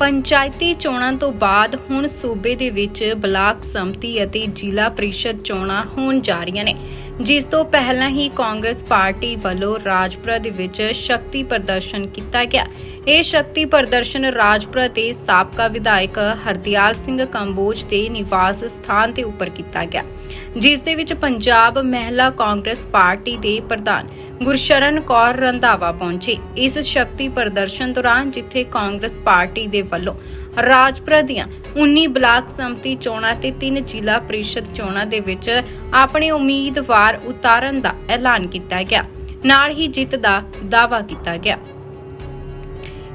ਪੰਚਾਇਤੀ ਚੋਣਾਂ ਤੋਂ ਬਾਅਦ ਹੁਣ ਸੂਬੇ ਦੇ ਵਿੱਚ ਬਲਾਕ ਸੰਮਤੀ ਅਤੇ ਜ਼ਿਲ੍ਹਾ ਪ੍ਰੀਸ਼ਦ ਚੋਣਾਂ ਹੋਣ ਜਾ ਰਹੀਆਂ ਨੇ। ਜਿਸ ਤੋਂ ਪਹਿਲਾਂ ਹੀ ਕਾਂਗਰਸ ਪਾਰਟੀ ਵੱਲੋਂ ਰਾਜਪੁਰਾ ਦੇ ਵਿੱਚ ਸ਼ਕਤੀ ਪ੍ਰਦਰਸ਼ਨ ਕੀਤਾ ਗਿਆ। ਇਹ ਸ਼ਕਤੀ ਪ੍ਰਦਰਸ਼ਨ ਰਾਜਪੁਰਾ ਦੇ ਸਾਬਕਾ ਵਿਧਾਇਕ ਹਰਦਿਆਲ ਸਿੰਘ ਕੰਬੋਜ ਦੇ ਨਿਵਾਸ ਸਥਾਨ ਤੇ ਉੱਪਰ ਕੀਤਾ ਗਿਆ। ਜਿਸ ਦੇ ਵਿੱਚ ਪੰਜਾਬ ਮਹਿਲਾ ਕਾਂਗਰਸ ਪਾਰਟੀ ਦੇ ਪ੍ਰਧਾਨ ਗੁਰਸ਼ਰਨ ਕੌਰ ਰੰਧਾਵਾ ਪਹੁੰਚੇ। ਇਸ ਸ਼ਕਤੀ ਪ੍ਰਦਰਸ਼ਨ ਦੌਰਾਨ ਜਿੱਥੇ ਕਾਂਗਰਸ ਪਾਰਟੀ ਦੇ ਵੱਲੋਂ ਰਾਜਪੁਰਾ ਦੀਆਂ 19 ਬਲਾਕ ਸੰਮਤੀ ਚੋਣਾਂ ਤੇ 3 ਜ਼ਿਲ੍ਹਾ ਪ੍ਰੀਸ਼ਦ ਚੋਣਾਂ ਦੇ ਵਿੱਚ ਆਪਣੇ ਉਮੀਦਵਾਰ ਉਤਾਰਨ ਦਾ ਐਲਾਨ ਕੀਤਾ ਗਿਆ। ਨਾਲ ਹੀ ਜਿੱਤ ਦਾ ਦਾਅਵਾ ਕੀਤਾ ਗਿਆ।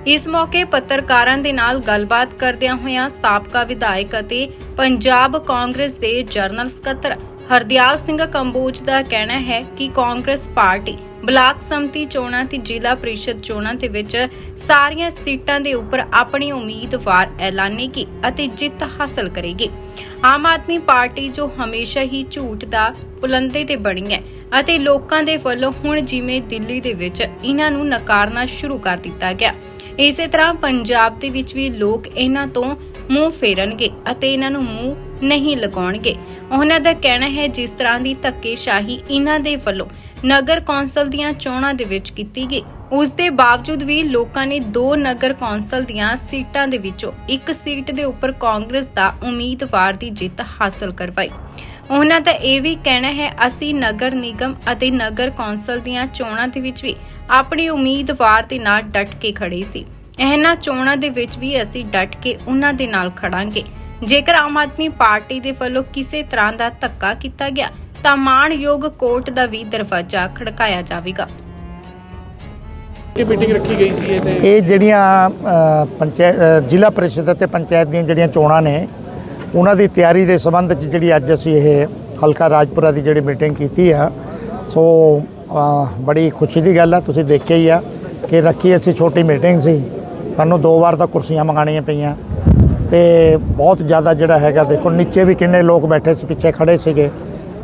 ਇਸ ਮੌਕੇ ਪੱਤਰਕਾਰਾਂ ਦੇ ਨਾਲ ਗੱਲਬਾਤ ਕਰਦਿਆਂ ਹੋਇਆਂ ਸਾਬਕਾ ਵਿਧਾਇਕ ਅਤੇ ਪੰਜਾਬ ਕਾਂਗਰਸ ਦੇ ਜਨਰਲ ਸਕੱਤਰ ਹਰਦਿਆਲ ਸਿੰਘ ਕੰਬੋਜ ਦਾ ਕਹਿਣਾ ਹੈ ਕਿ ਕਾਂਗਰਸ ਪਾਰਟੀ ਬਲਾਕ ਸੰਮਤੀ ਚੋਣਾਂ ਤੇ ਜ਼ਿਲ੍ਹਾ ਪ੍ਰੀਸ਼ਦ ਚੋਣਾਂ ਦੇ ਵਿੱਚ ਸਾਰੀਆਂ ਸੀਟਾਂ ਦੇ ਉੱਪਰ ਆਪਣੀ ਉਮੀਦਵਾਰ ਐਲਾਨੇਗੀ ਅਤੇ ਜਿੱਤ ਹਾਸਲ ਕਰੇਗੀ। ਆਮ ਆਦਮੀ ਪਾਰਟੀ ਜੋ ਹਮੇਸ਼ਾ ਹੀ ਝੂਠ ਦਾ ਪੁਲੰਦੇ ਤੇ ਬਣੀ ਹੈ ਅਤੇ ਲੋਕਾਂ ਦੇ ਵੱਲੋਂ ਹੁਣ ਜਿਵੇਂ ਦਿੱਲੀ ਦੇ ਵਿੱਚ ਇਹਨਾਂ ਨੂੰ ਨਕਾਰਨਾ ਸ਼ੁਰੂ ਕਰ ਦਿੱਤਾ ਗਿਆ। ਇਸੇ ਤਰ੍ਹਾਂ ਪੰਜਾਬ ਦੇ ਵਿੱਚ ਵੀ ਲੋਕ ਇਹਨਾਂ ਤੋਂ ਮੂੰਹ ਫੇਰਨਗੇ ਅਤੇ ਇਹਨਾਂ ਨੂੰ ਮੂੰਹ ਨਹੀਂ ਲਗਾਉਣਗੇ। ਉਹਨਾਂ ਦਾ ਕਹਿਣਾ ਹੈ, ਜਿਸ ਤਰ੍ਹਾਂ ਦੀ ਧੱਕੇਸ਼ਾਹੀ ਇਹਨਾਂ ਦੇ ਵੱਲੋਂ ਨਗਰ ਕੌਂਸਲ ਦੀਆਂ ਚੋਣਾਂ ਦੇ ਵਿੱਚ ਕੀਤੀ ਗਈ, ਉਸ ਦੇ ਬਾਵਜੂਦ ਵੀ ਲੋਕਾਂ ਨੇ ਦੋ ਨਗਰ ਕੌਂਸਲ ਦੀਆਂ ਸੀਟਾਂ ਦੇ ਵਿੱਚੋਂ ਇੱਕ ਸੀਟ ਦੇ ਉੱਪਰ ਕਾਂਗਰਸ ਦਾ ਉਮੀਦਵਾਰ ਦੀ ਜਿੱਤ ਹਾਸਲ ਕਰਵਾਈ। ਉਹਨਾਂ ਦਾ ਇਹ ਵੀ ਕਹਿਣਾ ਹੈ, ਅਸੀਂ ਨਗਰ ਨਿਗਮ ਅਤੇ ਨਗਰ ਕੌਂਸਲ ਦੀਆਂ ਚੋਣਾਂ ਦੇ ਵਿੱਚ ਵੀ ਆਪਣੇ ਉਮੀਦਵਾਰ ਦੇ ਨਾਲ ਡਟ ਕੇ ਖੜੇ ਸੀ। ਇਹਨਾਂ ਚੋਣਾਂ ਦੇ ਵਿੱਚ ਵੀ ਅਸੀਂ ਡਟ ਕੇ ਉਹਨਾਂ ਦੇ ਨਾਲ ਖੜਾਂਗੇ। ਜੇਕਰ ਆਮ ਆਦਮੀ ਪਾਰਟੀ ਦੇ ਵੱਲੋਂ ਕਿਸੇ ਤਰ੍ਹਾਂ ਦਾ ਧੱਕਾ ਕੀਤਾ ਗਿਆ ਤਾਂ ਮਾਣਯੋਗ ਕੋਰਟ ਦਾ ਵੀ ਦਰਵਾਜ਼ਾ ਖੜਕਾਇਆ ਜਾਵੇਗਾ। ਕਿ ਮੀਟਿੰਗ ਰੱਖੀ ਗਈ ਸੀ ਇਹ ਤੇ ਇਹ ਜਿਹੜੀਆਂ ਅ, ਪੰਚਾਇਤ ਅ, ਜ਼ਿਲ੍ਹਾ ਪ੍ਰੀਸ਼ਦ ਅਤੇ ਪੰਚਾਇਤ ਦੀਆਂ ਜਿਹੜੀਆਂ ਚੋਣਾਂ ਨੇ ਉਹਨਾਂ ਦੀ ਤਿਆਰੀ ਦੇ ਸੰਬੰਧ 'ਚ ਜਿਹੜੀ ਅੱਜ ਅਸੀਂ ਇਹ ਹਲਕਾ ਰਾਜਪੁਰਾ ਦੀ ਜਿਹੜੀ ਮੀਟਿੰਗ ਕੀਤੀ ਆ ਸੋ ਅ, ਬੜੀ ਖੁਸ਼ੀ ਦੀ ਗੱਲ ਆ ਤੁਸੀਂ ਦੇਖਿਆ ਹੀ ਆ ਕਿ ਰੱਖੀ ਅਸੀਂ ਛੋਟੀ ਮੀਟਿੰਗ ਸੀ। ਸਾਨੂੰ ਦੋ ਵਾਰ ਤਾਂ ਕੁਰਸੀਆਂ ਮੰਗਾਣੀਆਂ ਪਈਆਂ। ਤੇ ਬਹੁਤ ਜ਼ਿਆਦਾ ਜਿਹੜਾ ਹੈਗਾ ਦੇਖੋ ਨੀਚੇ ਵੀ ਕਿੰਨੇ ਲੋਕ ਬੈਠੇ ਸੀ ਪਿੱਛੇ ਖੜੇ ਸੀਗੇ।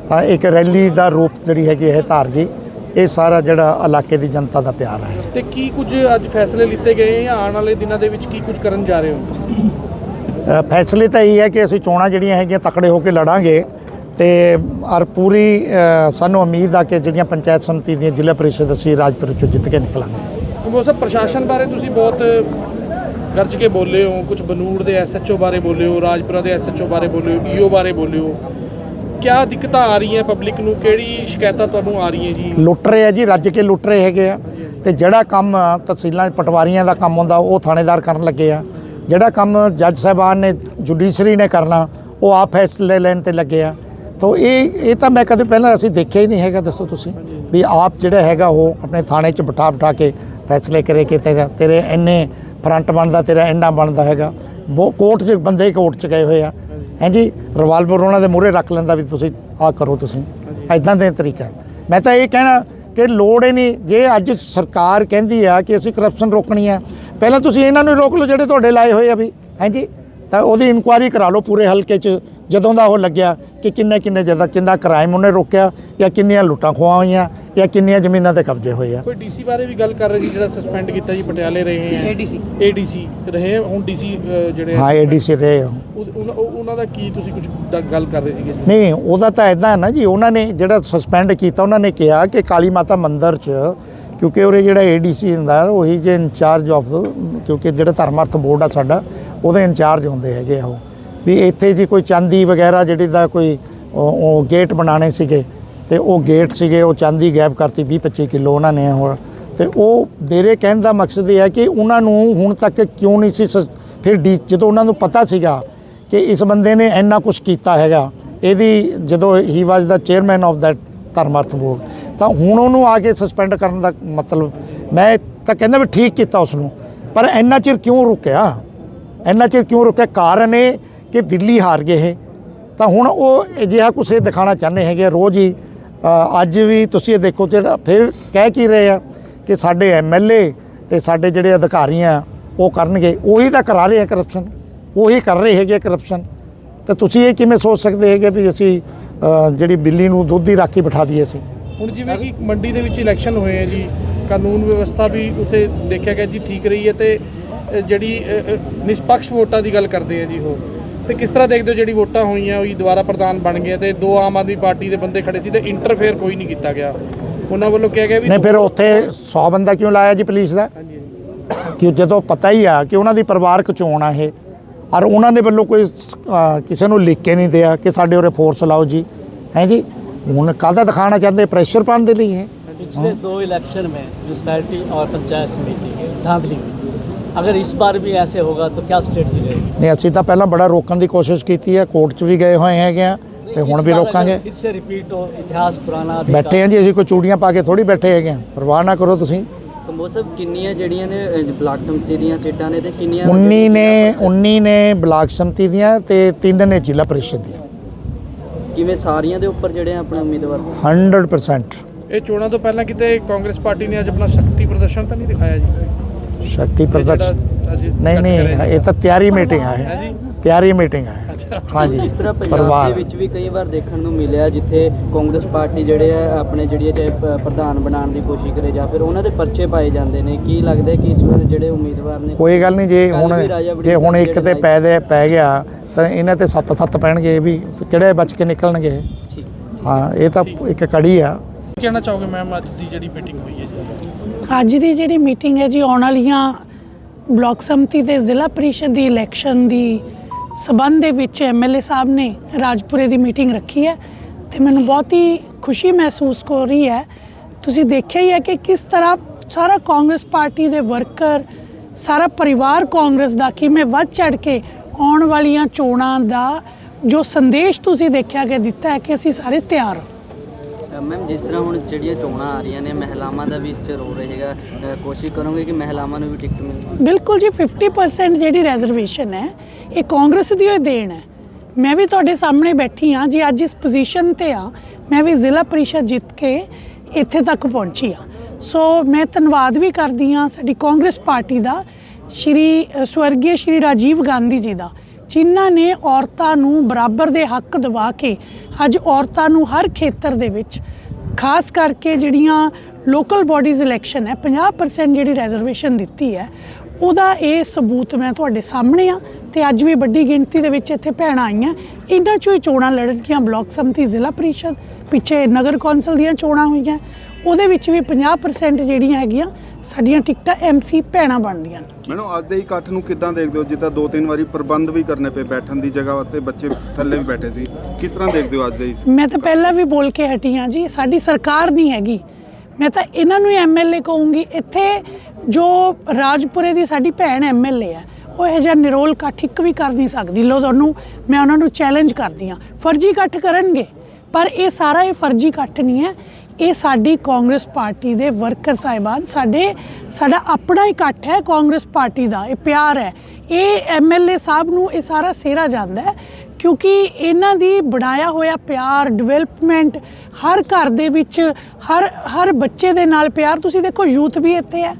ਤਾਂ ਇੱਕ ਰੈਲੀ ਦਾ ਰੂਪ ਜਿਹੜੀ ਹੈਗੀ ਇਹ ਧਾਰ ਗਈ ਇਹ ਸਾਰਾ ਜਿਹੜਾ ਇਲਾਕੇ ਦੀ ਜਨਤਾ ਦਾ ਪਿਆਰ ਹੈ। ਤੇ ਕੀ ਕੁਝ ਅੱਜ ਫੈਸਲੇ ਲਿੱਤੇ ਗਏ ਜਾਂ ਆਉਣ ਵਾਲੇ ਦਿਨਾਂ ਦੇ ਵਿੱਚ ਕੀ ਕੁਝ ਕਰਨ ਜਾ ਰਹੇ ਹੋ ਫੈਸਲੇ ਤਾਂ ਇਹ ਹੈ ਕਿ ਅਸੀਂ ਚੋਣਾਂ ਜਿਹੜੀਆਂ ਹੈਗੀਆਂ ਤਕੜੇ ਹੋ ਕੇ ਲੜਾਂਗੇ ਤੇ ਔਰ ਪੂਰੀ ਸਾਨੂੰ ਉਮੀਦ ਆ ਕਿ ਜਿਹੜੀਆਂ ਪੰਚਾਇਤ ਸਮਿਤੀ ਦੀਆਂ ਜ਼ਿਲ੍ਹਾ ਪ੍ਰੀਸ਼ਦ ਅਸੀਂ ਰਾਜਪੁਰ ਚੋਂ ਜਿੱਤ ਕੇ ਨਿਕਲਾਂਗੇ। ਕੰਬੋਜ ਸਾਹਿਬ ਪ੍ਰਸ਼ਾਸਨ ਬਾਰੇ ਤੁਸੀਂ ਬਹੁਤ ਗਰਜ ਕੇ ਬੋਲੇ ਹੋ ਕੁਝ ਬਨੂੜ ਦੇ ਐਸਐਚਓ ਬਾਰੇ ਬੋਲੇ ਹੋ ਰਾਜਪੁਰਾ ਦੇ ਐਸਐਚਓ ਬਾਰੇ ਬੋਲੇ ਹੋ ਈਓ ਬਾਰੇ ਬੋਲੇ ਹੋ। ਕਿਆ ਦਿੱਕਤਾਂ ਆ ਰਹੀਆਂ ਪਬਲਿਕ ਨੂੰ? ਕਿਹੜੀ ਸ਼ਿਕਾਇਤਾਂ ਤੁਹਾਨੂੰ ਆ ਰਹੀਆਂ ਜੀ? ਲੁੱਟ ਰਹੇ ਆ ਜੀ ਰੱਜ ਕੇ ਲੁੱਟ ਰਹੇ ਹੈਗੇ ਆ। ਤੇ ਜਿਹੜਾ ਕੰਮ ਤਹਿਸੀਲਾਂ ਪਟਵਾਰੀਆਂ ਦਾ ਕੰਮ ਹੁੰਦਾ ਉਹ ਥਾਣੇਦਾਰ ਕਰਨ ਲੱਗੇ ਆ। ਜਿਹੜਾ ਕੰਮ ਜੱਜ ਸਾਹਿਬਾਨ ਨੇ ਜੁਡੀਸ਼ਰੀ ਨੇ ਕਰਨਾ ਉਹ ਆਪ ਫੈਸਲੇ ਲੈਣ ਤੇ ਲੱਗੇ ਆ। ਤੋ ਇਹ ਇਹ ਤਾਂ ਮੈਂ ਕਦੇ ਪਹਿਲਾਂ ਅਸੀਂ ਦੇਖਿਆ ਹੀ ਨਹੀਂ ਹੈਗਾ ਦੱਸੋ ਤੁਸੀਂ? ਵੀ ਆਪ ਜਿਹੜਾ ਹੈਗਾ ਉਹ ਆਪਣੇ ਥਾਣੇ 'ਚ ਬਿਠਾ ਬਿਠਾ ਕੇ ਫੈਸਲੇ ਕਰੇ ਕਿ ਤੇਰਾ ਤੇਰੇ ਇੰਨੇ ਫਰੰਟ ਬਣਦਾ, ਤੇਰਾ ਇੰਨਾ ਬਣਦਾ ਹੈਗਾ। ਉਹ ਕੋਰਟ 'ਚ, ਬੰਦੇ ਕੋਰਟ 'ਚ ਗਏ ਹੋਏ ਆ। ਹਾਂਜੀ ਰਿਵਾਲਵਰ ਉਹਨਾਂ ਦੇ ਮੂਹਰੇ ਰੱਖ ਲੈਂਦਾ ਵੀ ਤੁਸੀਂ ਆਹ ਕਰੋ ਤੁਸੀਂ। ਐਦਾਂ ਦੇ ਤਰੀਕਾ। ਮੈਂ ਤਾਂ ਇਹ ਕਹਿਣਾ ਕਿ ਲੋੜ ਹੀ ਨਹੀਂ। ਜੇ ਅੱਜ ਸਰਕਾਰ ਕਹਿੰਦੀ ਆ ਕਿ ਅਸੀਂ ਕਰਪਸ਼ਨ ਰੋਕਣੀ ਆ, ਪਹਿਲਾਂ ਤੁਸੀਂ ਇਹਨਾਂ ਨੂੰ ਰੋਕ ਲਓ ਜਿਹੜੇ ਤੁਹਾਡੇ ਲਾਏ ਹੋਏ ਆ ਵੀ। ਹਾਂਜੀ ਤਾਂ ਉਹਦੀ ਇਨਕੁਆਇਰੀ ਕਰਾ ਲਓ ਪੂਰੇ ਹਲਕੇ 'ਚ ਜਦੋਂ ਦਾ ਉਹ ਲੱਗਿਆ ਕਿ ਕਿੰਨੇ ਕਿੰਨੇ ਜ਼ਿਆਦਾ ਕਿੰਨਾ ਕ੍ਰਾਈਮ ਉਹਨੇ ਰੋਕਿਆ ਜਾਂ ਕਿੰਨੀਆਂ ਲੁੱਟਾਂ ਖੋਹਾਂ ਹੋਈਆਂ ਜਾਂ ਕਿੰਨੀਆਂ ਜ਼ਮੀਨਾਂ ਤੇ ਕਬਜ਼ੇ ਹੋਏ ਆ। ਕੋਈ ਡੀਸੀ ਬਾਰੇ ਵੀ ਗੱਲ ਕਰ ਰਹੇ ਸੀ ਜਿਹੜਾ ਸਸਪੈਂਡ ਕੀਤਾ ਜੀ ਪਟਿਆਲੇ ਰਹੇ ਹੈ ਏਡੀਸੀ ਏਡੀਸੀ ਰਹੇ ਆ, ਹੁਣ ਡੀਸੀ ਜਿਹੜੇ ਹਾਂ ਏਡੀਸੀ ਰਹੇ ਆ। ਉਹ- ਉਹਨਾਂ ਉਹ- ਉਹਨਾਂ ਦਾ ਕੀ ਤੁਸੀਂ ਕੁਝ ਗੱਲ ਕਰ ਰਹੇ ਸੀਗੇ ਨਹੀਂ ਉਹਦਾ ਤਾਂ ਇਦਾਂ ਹੈ ਨਾ ਜੀ ਉਹਨਾਂ ਨੇ ਜਿਹੜਾ ਸਸਪੈਂਡ ਕੀਤਾ ਉਹਨਾਂ ਨੇ ਕਿਹਾ ਕਿ ਕਾਲੀ ਮਾਤਾ ਮੰਦਿਰ 'ਚ ਕਿਉਂਕਿ ਉਹਰੇ ਜਿਹੜਾ ਏਡੀਸੀ ਹੁੰਦਾ, ਉਹੀ ਜੇ ਇੰਚਾਰਜ ਆਫ ਕਿਉਂਕਿ ਜਿਹੜਾ ਧਰਮ ਅਰਥ ਬੋਰਡ ਆ ਸਾਡਾ, ਉਹਦੇ ਇੰਚਾਰਜ ਹੁੰਦੇ ਹੈਗੇ ਆ ਉਹ। ਵੀ ਇੱਥੇ ਜੀ ਕੋਈ ਚਾਂਦੀ ਵਗੈਰਾ ਜਿਹੜੀ ਦਾ ਕੋਈ, ਉਹ ਗੇਟ ਬਣਾਣੇ ਸੀਗੇ, ਤੇ ਉਹ ਗੇਟ ਸੀਗੇ, ਉਹ ਚਾਂਦੀ ਗਾਇਬ ਕਰਤੀ 20 25 ਕਿਲੋ ਉਹਨਾਂ ਨੇ ਹੋਰ। ਤੇ ਉਹ ਮੇਰੇ ਕਹਿਣ ਦਾ ਮਕਸਦ ਇਹ ਹੈ ਕਿ ਉਹਨਾਂ ਨੂੰ ਹੁਣ ਤੱਕ ਕਿਉਂ ਨਹੀਂ ਸੀ ਸਸ- ਫਿਰ ਡੀ, ਜਦੋਂ ਉਹਨਾਂ ਨੂੰ ਪਤਾ ਸੀਗਾ ਕਿ ਇਸ ਬੰਦੇ ਨੇ ਇੰਨਾ ਕੁਝ ਕੀਤਾ ਹੈਗਾ, ਇਹਦੀ ਜਦੋਂ ਹੀ ਵਾਜ ਦਾ ਚੇਅਰਮੈਨ ਆਫ ਦੈਟ ਧਰਮਾਰਥ ਬੋਰਡ ਤਾਂ ਹੁਣ ਉਹਨੂੰ ਆ ਕੇ ਸਸਪੈਂਡ ਕਰਨ ਦਾ ਮਤਲਬ, ਮੈਂ ਤਾਂ ਕਹਿੰਦਾ ਵੀ ਠੀਕ ਕੀਤਾ ਉਸ ਨੂੰ ਪਰ ਇੰਨਾ ਚਿਰ ਕਿਉਂ ਰੁਕਿਆ? ਇੰਨਾ ਚਿਰ ਕਿਉਂ ਰੁਕਿਆ? ਕਾਰਨ ਇਹ ਕਿ ਦਿੱਲੀ ਹਾਰ ਗਏ ਇਹ। ਤਾਂ ਹੁਣ ਉਹ ਅਜਿਹਾ ਕੁਛ ਇਹ ਦਿਖਾਣਾ ਚਾਹੁੰਦੇ ਹੈਗੇ ਰੋਜ਼ ਹੀ ਅੱਜ ਵੀ ਤੁਸੀਂ ਇਹ ਦੇਖੋ ਜਿਹੜਾ ਫਿਰ ਕਹਿ ਕੀ ਰਹੇ ਆ ਕਿ ਸਾਡੇ ਐਮਐਲਏ ਤੇ ਸਾਡੇ ਜਿਹੜੇ ਅਧਿਕਾਰੀ ਆ ਉਹ ਕਰਨਗੇ, ਉਹੀ ਤਾਂ ਕਰਾ ਰਹੇ ਆ ਕਰਪਸ਼ਨ ਉਹੀ ਕਰ ਰਹੇ ਹੈਗੇ ਕਰਪਸ਼ਨ ਤਾਂ ਤੁਸੀਂ ਇਹ ਕਿਵੇਂ ਸੋਚ ਸਕਦੇ ਹੈਗੇ ਵੀ ਅਸੀਂ ਜਿਹੜੀ ਬਿੱਲੀ ਨੂੰ ਦੁੱਧ ਦੀ ਰਾਖੀ ਬਿਠਾ ਦਈਏ ਅਸੀਂ? ਹੁਣ ਜਿਵੇਂ ਕਿ ਮੰਡੀ ਦੇ ਵਿੱਚ ਇਲੈਕਸ਼ਨ ਹੋਏ ਆ ਜੀ ਕਾਨੂੰਨ ਵਿਵਸਥਾ ਵੀ ਉੱਥੇ ਦੇਖਿਆ ਗਿਆ ਜੀ ਠੀਕ ਰਹੀ ਹੈ ਤੇ ਜਿਹੜੀ ਨਿਸ਼ਪਕਸ਼ ਵੋਟਾਂ ਦੀ ਗੱਲ ਕਰਦੇ ਆ ਜੀ ਉਹ। ਤੇ ਕਿਸ ਤਰ੍ਹਾਂ ਦੇਖਦੇ ਹੋ ਜਿਹੜੀ ਵੋਟਾਂ ਹੋਈਆਂ ਉਹੀ ਦੁਬਾਰਾ ਪ੍ਰਧਾਨ ਬਣ ਗਏ ਤੇ ਦੋ ਆਮ ਆਦਮੀ ਪਾਰਟੀ ਦੇ ਬੰਦੇ ਖੜੇ ਸੀ ਤੇ ਇੰਟਰਫੇਅਰ ਕੋਈ ਨਹੀਂ ਕੀਤਾ ਗਿਆ। ਉਹਨਾਂ ਵੱਲੋਂ ਕਿਹਾ ਗਿਆ ਵੀ ਨਹੀਂ ਫਿਰ ਉੱਥੇ 100 ਬੰਦਾ ਕਿਉਂ ਲਾਇਆ ਜੀ ਪੁਲਿਸ ਦਾ? ਕਿ ਜਦੋਂ ਪਤਾ ਹੀ ਆ ਕਿ ਉਹਨਾਂ ਦੀ ਪਰਿਵਾਰਕ ਚੋਣ ਆ ਇਹ ਔਰ ਉਹਨਾਂ ਨੇ ਵੱਲੋਂ ਕੋਈ ਕਿਸੇ ਨੂੰ ਲਿਖ ਕੇ ਨਹੀਂ ਦਿਆ ਕਿ ਸਾਡੇ ਉਰੇ ਫੋਰਸ ਲਾਓ ਜੀ। ਹੈ ਜੀ? ਹੁਣ ਕਾਹਦਾ ਦਿਖਾਣਾ ਚਾਹੁੰਦੇ ਪ੍ਰੈਸ਼ਰ ਪਾਉਣ ਦੇ ਲਈ ਹੈ पिछले दो इलेक्शन में म्यूनसिपैलिटी और पंचायत समिति की धांधली हुई अगर इस बार भी ऐसे होगा तो क्या स्ट्रेटजी रहेगी ਨਹੀਂ ਅਸੀਂ ਤਾਂ ਪਹਿਲਾਂ ਬੜਾ ਰੋਕਣ ਦੀ ਕੋਸ਼ਿਸ਼ ਕੀਤੀ ਹੈ ਕੋਰਟ 'ਚ ਵੀ ਗਏ ਹੋਏ ਹੈਗੇ ਆ ਤੇ ਹੁਣ इस ਵੀ बार अगर ਰੋਕਾਂਗੇ फिर से रिपीट हो इतिहास पुराना अभी ਬੈਠੇ ਹਾਂ ਜੀ ਅਸੀਂ ਕੋਈ ਚੂੜੀਆਂ ਪਾ ਕੇ ਥੋੜੀ ਬੈਠੇ ਹੈਗੇ ਆ ਪਰਵਾਹ ਨਾ ਕਰੋ ਤੁਸੀਂ ਕੰਬੋਜ ਸਾਹਿਬ ਕਿੰਨੀਆਂ ਜਿਹੜੀਆਂ ਨੇ ਅਹ, ਬਲਾਕ ਸੰਮਤੀ ਦੀਆਂ ਸੀਟਾਂ ਨੇ ਤੇ ਕਿੰਨੀਆਂ 19 ਨੇ 19 ਨੇ ਬਲਾਕ ਸੰਮਤੀ ਦੀਆਂ ਤੇ 3 ਨੇ ਜ਼ਿਲ੍ਹਾ ਪਰਿਸ਼ਦ ਦੀਆਂ ਕਿਵੇਂ ਸਾਰੀਆਂ ਦੇ ਉੱਪਰ ਜਿਹੜੇ ਆਪਣੇ ਉਮੀਦਵਾਰ? 100% ਇਹ ਚੋਣਾਂ ਤੋਂ ਪਹਿਲਾਂ ਕਿਤੇ ਕਾਂਗਰਸ ਪਾਰਟੀ ਨੇ ਅੱਜ ਆਪਣਾ ਸ਼ਕਤੀ ਪ੍ਰਦਰਸ਼ਨ ਤਾਂ ਨਹੀਂ ਦਿਖਾਇਆ ਜੀ? ਸ਼ਕਤੀ ਪ੍ਰਦਰਸ਼ਨ ਨਹੀਂ ਨਹੀਂ। ਇਹ ਤਾਂ ਤਿਆਰੀ ਮੀਟਿੰਗ ਆ ਹੈ ਤਿਆਰੀ ਮੀਟਿੰਗ ਆ। ਹਾਂਜੀ ਜਿਸ ਤਰ੍ਹਾਂ ਪੰਜਾਬ ਪਰਿਵਾਰ। ਦੇ ਵਿੱਚ ਵੀ ਕਈ ਵਾਰ ਦੇਖਣ ਨੂੰ ਮਿਲਿਆ ਜਿੱਥੇ ਕਾਂਗਰਸ ਪਾਰਟੀ ਜਿਹੜੇ ਆ ਆਪਣੇ ਜਿਹੜੀ ਹੈ ਚਾਹੇ ਪ- ਪ੍ਰਧਾਨ ਬਣਾਉਣ ਦੀ ਕੋਸ਼ਿਸ਼ ਕਰੇ ਜਾਂ ਫਿਰ ਉਹਨਾਂ ਦੇ ਪਰਚੇ ਪਾਏ ਜਾਂਦੇ ਨੇ ਕੀ ਲੱਗਦਾ ਹੈ ਕਿ ਇਸ ਵਾਰ ਜਿਹੜੇ ਉਮੀਦਵਾਰ ਨੇ ਕੋਈ ਗੱਲ ਨਹੀਂ ਜੇ ਕੱਲ੍ਹ ਹੁਣ ਵੀ ਰਾਜਾ ਵੜਿੰਗ ਜੇ ਹੁਣ ਇੱਕ ਤੇ ਪੈ ਦੇ ਪੈ ਗਿਆ ਤਾਂ ਇਹਨਾਂ ਤੇ ਸੱਤ ਸੱਤ ਪੈਣਗੇ ਇਹ ਵੀ ਕਿਹੜੇ ਬਚ ਕੇ ਨਿਕਲਣਗੇ? ਠੀਕ। ਹਾਂ ਇਹ ਤਾਂ ਇੱਕ ਕੜੀ ਆ। ਕੀ ਕਹਿਣਾ ਚਾਹੋਗੇ ਮੈਮ ਅੱਜ ਦੀ ਜਿਹੜੀ ਮੀਟਿੰਗ ਹੋਈ ਹੈ ਜੀ? ਅੱਜ ਦੀ ਜਿਹੜੀ ਮੀਟਿੰਗ ਹੈ ਜੀ ਆਉਣ ਵਾਲੀਆਂ ਬਲਾਕ ਸੰਮਤੀ ਤੇ ਜ਼ਿਲ੍ਹਾ ਪਰਿਸ਼ਦ ਦੀ ਇਲੈਕਸ਼ਨ ਦੀ ਸਬੰਧ ਦੇ ਵਿੱਚ ਐਮਐਲਏ ਸਾਹਿਬ ਨੇ ਰਾਜਪੁਰੇ ਦੀ ਮੀਟਿੰਗ ਰੱਖੀ ਹੈ ਤੇ ਮੈਨੂੰ ਬਹੁਤ ਹੀ ਖੁਸ਼ੀ ਮਹਿਸੂਸ ਹੋ ਰਹੀ ਹੈ। ਤੁਸੀਂ ਦੇਖਿਆ ਹੀ ਹੈ ਕਿ ਕਿਸ ਤਰ੍ਹਾਂ ਸਾਰਾ ਕਾਂਗਰਸ ਪਾਰਟੀ ਦੇ ਵਰਕਰ, ਸਾਰਾ ਪਰਿਵਾਰ ਕਾਂਗਰਸ ਦਾ ਕਿਵੇਂ ਵੱਧ ਚੜ ਕੇ ਆਉਣ ਵਾਲੀਆਂ ਚੋਣਾਂ ਦਾ ਜੋ ਸੰਦੇਸ਼ ਤੁਸੀਂ ਦੇਖਿਆ ਕਿ ਦਿੱਤਾ ਹੈ ਕਿ ਅਸੀਂ ਸਾਰੇ ਤਿਆਰ ਹਾਂ। ਮੈਮ ਜਿਸ ਤਰ੍ਹਾਂ ਹੁਣ ਜਿਹੜੀਆਂ ਚੋਣਾਂ ਆ ਰਹੀਆਂ ਨੇ ਮਹਿਲਾਵਾਂ ਦਾ ਵੀ ਇਸ 'ਚ ਰੋਲ ਰਹੇਗਾ। ਅਹ, ਕੋਸ਼ਿਸ਼ ਕਰੋਗੇ ਕਿ ਮਹਿਲਾਵਾਂ ਨੂੰ ਵੀ ਟਿਕਟ ਮਿਲੇ ਬਿਲਕੁਲ ਜੀ 50% ਜਿਹੜੀ ਰੈਜ਼ਰਵੇਸ਼ਨ ਹੈ ਇਹ ਕਾਂਗਰਸ ਦੀ ਹੋਈ ਦੇਣ ਹੈ। ਮੈਂ ਵੀ ਤੁਹਾਡੇ ਸਾਹਮਣੇ ਬੈਠੀ ਹਾਂ ਜੀ ਅੱਜ ਇਸ ਪੋਜੀਸ਼ਨ ਤੇ ਆ ਮੈਂ ਵੀ ਜ਼ਿਲ੍ਹਾ ਪਰਿਸ਼ਦ ਜਿੱਤ ਕੇ ਇੱਥੇ ਤੱਕ ਪਹੁੰਚੀ ਆ ਸੋ ਮੈਂ ਧੰਨਵਾਦ ਵੀ ਕਰਦੀ ਹਾਂ ਸਾਡੀ ਕਾਂਗਰਸ ਪਾਰਟੀ ਦਾ ਸ਼੍ਰੀ ਅ, ਸਵਰਗੀ ਸ਼੍ਰੀ ਰਾਜੀਵ ਗਾਂਧੀ ਜੀ ਦਾ। ਜਿਨ੍ਹਾਂ ਨੇ ਔਰਤਾਂ ਨੂੰ ਬਰਾਬਰ ਦੇ ਹੱਕ ਦਿਵਾ ਕੇ ਅੱਜ ਔਰਤਾਂ ਨੂੰ ਹਰ ਖੇਤਰ ਦੇ ਵਿੱਚ, ਖਾਸ ਕਰਕੇ ਜਿਹੜੀਆਂ ਲੋਕਲ ਬਾਡੀਜ਼ ਇਲੈਕਸ਼ਨ ਹੈ 50% ਜਿਹੜੀ ਰਿਜ਼ਰਵੇਸ਼ਨ ਦਿੱਤੀ ਹੈ, ਉਹਦਾ ਇਹ ਸਬੂਤ ਮੈਂ ਤੁਹਾਡੇ ਸਾਹਮਣੇ ਆ ਤੇ ਅੱਜ ਵੀ ਵੱਡੀ ਗਿਣਤੀ ਦੇ ਵਿੱਚ ਇੱਥੇ ਭੈਣਾਂ ਆਈਆਂ। ਇਹਨਾਂ ਚੋਂ ਹੀ ਚੋਣਾਂ ਲੜਨਗੀਆਂ ਬਲਾਕ ਸੰਮਤੀ ਜ਼ਿਲ੍ਹਾ ਪ੍ਰੀਸ਼ਦ ਪਿੱਛੇ ਨਗਰ ਕੌਂਸਲ ਦੀਆਂ ਚੋਣਾਂ ਹੋਈਆਂ ਉਹਦੇ ਵਿੱਚ ਵੀ 50% ਜਿਹੜੀਆਂ ਹੈਗੀਆਂ ਸਾਡੀਆਂ ਟਿਕਟਾਂ ਐਮਸੀ ਭੈਣਾਂ ਬਣਦੀਆਂ ਨੇ। ਮੈਨੂੰ ਅੱਜ ਦੇ ਇਕੱਠ ਨੂੰ ਕਿੱਦਾਂ ਦੇਖਦੇ ਹੋ? ਜਿੱਦਾਂ ਦੋ ਤਿੰਨ ਵਾਰੀ ਪ੍ਰਬੰਧ ਵੀ ਕਰਨੇ ਪਏ ਬੈਠਣ ਦੀ ਜਗ੍ਹਾ ਵਾਸਤੇ ਬੱਚੇ ਥੱਲੇ ਵੀ ਬੈਠੇ ਸੀ। ਕਿਸ ਤਰ੍ਹਾਂ ਦੇਖਦੇ ਹੋ ਅੱਜ ਦੇ ਇਸ ਮੈਂ ਤਾਂ ਪਹਿਲਾਂ ਵੀ ਬੋਲ ਕੇ ਹਟੀ ਹਾਂ ਜੀ ਸਾਡੀ ਸਰਕਾਰ ਨਹੀਂ ਹੈਗੀ। ਮੈਂ ਤਾਂ ਇਹਨਾਂ ਨੂੰ ਹੀ ਐਮਐਲਏ ਕਹੂੰਗੀ ਇੱਥੇ ਜੋ ਰਾਜਪੁਰੇ ਦੀ ਸਾਡੀ ਭੈਣ ਐਮਐਲਏ ਹੈ ਉਹ ਇਹ ਜਿਹਾ ਨਿਰੋਲ ਇਕੱਠ ਇੱਕ ਵੀ ਕਰ ਨਹੀਂ ਸਕਦੀ। ਲੋ ਤੁਹਾਨੂੰ ਮੈਂ ਉਹਨਾਂ ਨੂੰ ਚੈਲੰਜ ਕਰਦੀ ਹਾਂ। ਫਰਜ਼ੀ ਇਕੱਠ ਕਰਨਗੇ। ਪਰ ਇਹ ਸਾਰਾ ਇਹ ਫਰਜ਼ੀ ਇਕੱਠ ਨਹੀਂ ਹੈ। ਇਹ ਸਾਡੀ ਕਾਂਗਰਸ ਪਾਰਟੀ ਦੇ ਵਰਕਰ ਸਾਹਿਬਾਨ, ਸਾਡੇ, ਸਾਡਾ ਆਪਣਾ ਇਕੱਠ ਹੈ ਕਾਂਗਰਸ ਪਾਰਟੀ ਦਾ, ਇਹ ਪਿਆਰ ਹੈ। ਇਹ ਐਮਐਲਏ ਸਾਹਿਬ ਨੂੰ ਇਹ ਸਾਰਾ ਸਿਹਰਾ ਜਾਂਦਾ ਹੈ ਕਿਉਂਕਿ ਇਹਨਾਂ ਦੀ ਬਣਾਇਆ ਹੋਇਆ ਪਿਆਰ, ਡਿਵੈਲਪਮੈਂਟ, ਹਰ ਘਰ ਦੇ ਵਿੱਚ, ਹਰ ਹਰ ਬੱਚੇ ਦੇ ਨਾਲ ਪਿਆਰ। ਤੁਸੀਂ ਦੇਖੋ, ਯੂਥ ਵੀ ਇੱਥੇ ਹੈ।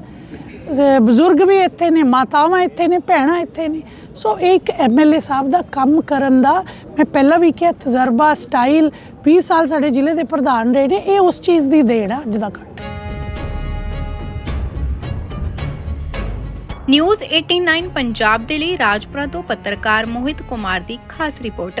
ਬਜ਼ੁਰਗ ਵੀ ਇੱਥੇ ਨੇ, ਮਾਤਾਵਾਂ ਇੱਥੇ ਨੇ, ਭੈਣਾਂ ਇੱਥੇ ਨੇ। ਸੋ ਇਹ ਇੱਕ ਐਮਐਲਏ ਸਾਹਿਬ ਦਾ ਕੰਮ ਕਰਨ ਦਾ ਮੈਂ ਪਹਿਲਾਂ ਵੀ ਕਿਹਾ, ਤਜਰਬਾ, ਸਟਾਈਲ 20 ਸਾਲ ਸਾਡੇ ਜ਼ਿਲ੍ਹੇ ਦੇ ਪ੍ਰਧਾਨ ਰਹੇ ਨੇ, ਇਹ ਉਸ ਚੀਜ਼ ਦੀ ਦੇਣ ਆ, ਅੱਜ ਦਾ ਘੱਟ। ਨਿਊਜ਼ 89 ਪੰਜਾਬ ਦੇ ਲਈ ਰਾਜਪੁਰਾ ਤੋਂ ਪੱਤਰਕਾਰ ਮੋਹਿਤ ਕੁਮਾਰ ਦੀ ਖਾਸ ਰਿਪੋਰਟ।